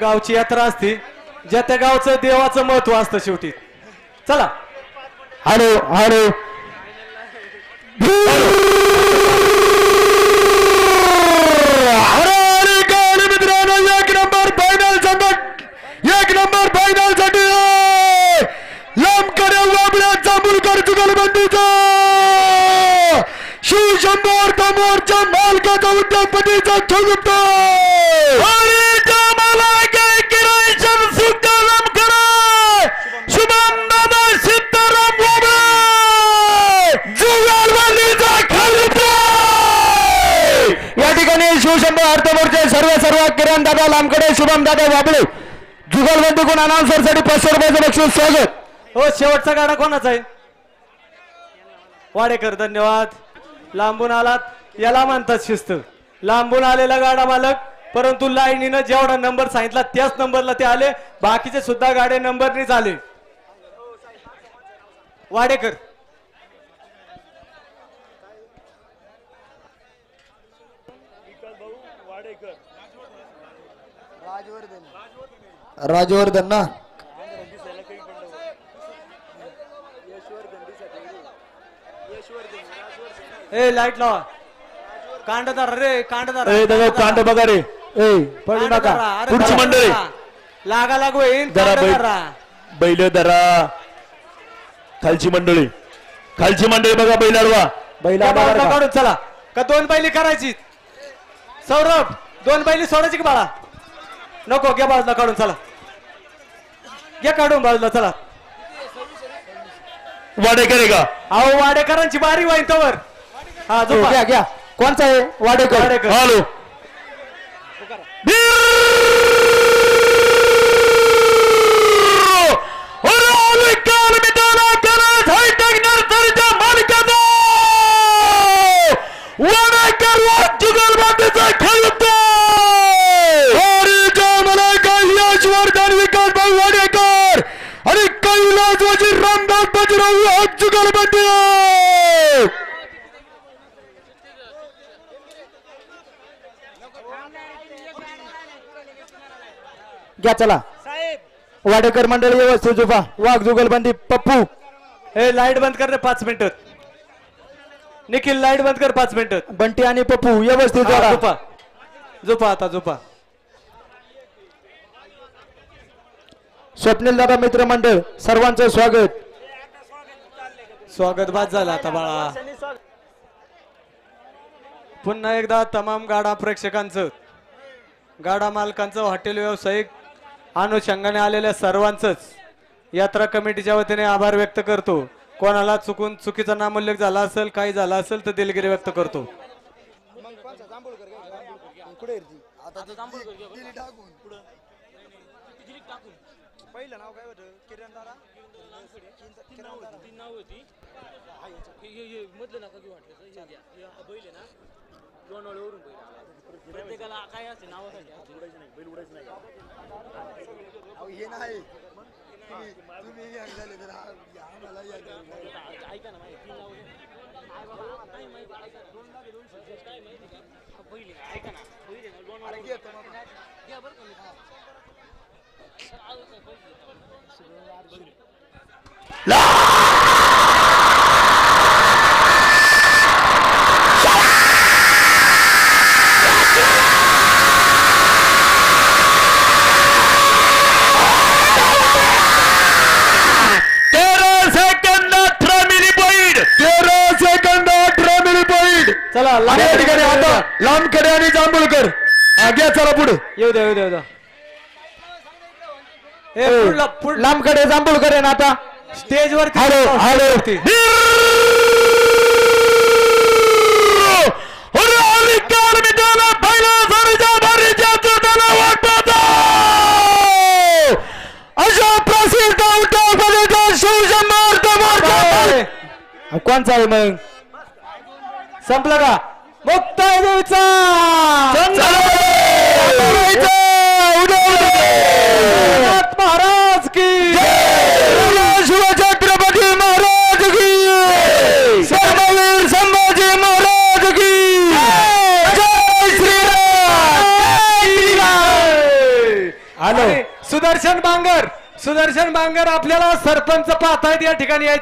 गावची यात्रा असते ज्या त्या गावचं देवाचं महत्त्व असतं शेवटी. चला. Hello hello. अरे एक नंबर फायनल संकट एक नंबर फायनलसाठी. लांबकडे वाबड्या जांभूळकर जुगलबंदीचा. शिवशंभर कमोरच्या मालकाचा उद्योगपतीचा ठोकतो ठिकाणी शिवशंभर अर्थमोर्चे सर्व सर्व किरण दादा लांबकडे शुभम दादा वाबळे जुगलबंदी कोण अनाउन्सरसाठी पाचशे रुपयाचं बक्षीस स्वागत. हो शेवटचा गाडा कोणाचा आहे? वाडेकर धन्यवाद. लांबून आलात याला म्हणतात शिस्त. लांबून आलेला गाडा मालक परंतु लाईनीनं जेवढा नंबर सांगितला त्याच नंबरला ते आले. बाकीचे सुद्धा गाडे नंबरनीच आले. वाडेकर राजवर्धन. ना? ए लाइट लावा. कांडदार रे कांडदार ए दादा कांड बघा रे. ए पडू नका. पुढची मंडळी. लागा लागू येईन जरा बैल. बैल धरा. खालची मंडळी. खालची मंडळी बघा बैल अडवा बैल बाजूला काढून चला. का दोन बैली करायची सौरभ दोन बैली सोडायची की बाळा? नको घ्या बाजूला काढून चला. घ्या काढून बाजूला चला. वाडेकर आहे का? अहो वाडेकरांची बारी वाईन तवर. हा जो घ्या घ्या. कोणचा आहे? वाडेकर. वाडेकर. हॅलो. घ्या चला. वाडेकर मंडळी व्यवस्थित झोपा वाघ जुगलबंदी पप्पू. हे लाइट बंद कर रे पाच मिनिट. निखिल लाइट बंद कर पाच मिनिट. बंटी आणि पप्पू व्यवस्थित जोडा. झोपा. झोपा आता झोपा. स्वप्नील दादा मित्र मंडळ सर्वांचं स्वागत. स्वागत बाद झालं आता बाळा पुन्हा एकदा तमाम गाडा प्रेक्षकांचं गाडा मालकांचं हॉटेल व्यावसायिक अनुषंगाने आलेल्या सर्वांचंच यात्रा कमिटीच्या वतीने आभार व्यक्त करतो कोणाला चुकून चुकीचा नामोल्लेख झाला असेल काही झाला असेल तर दिलगिरी व्यक्त करतो प्रत्येकाला काय असते नावासाठी ऐका ना माहिती तीन नाव नाही माहिती ऐका ना. दोन लाख दोनशे काय माहिती का हा, पहिले ऐका ना. पहिले ना दोन वाला घ्या बरं का मी. चला लांब ठिकाणी आता लांबकडे आणि जांभूळकर. घ्या चला पुढे. येऊ द्या येऊ द्या. ए पुढला पुढ लांबकडे जांभूळकर आहे ना आता. स्टेज वरती हॅलो हॅलो. अशा प्रसिद्ध कोणचा आहे मग? संपलं का? मुक्ताय देवीचा की शिवछत्रपती महाराज की सर्ववीर संभाजी महाराज की जय श्रीराम हॅलो. आणि सुदर्शन बांगर. सुदर्शन बांगर आपल्याला सरपंच पाहतायत या ठिकाणी यायचं.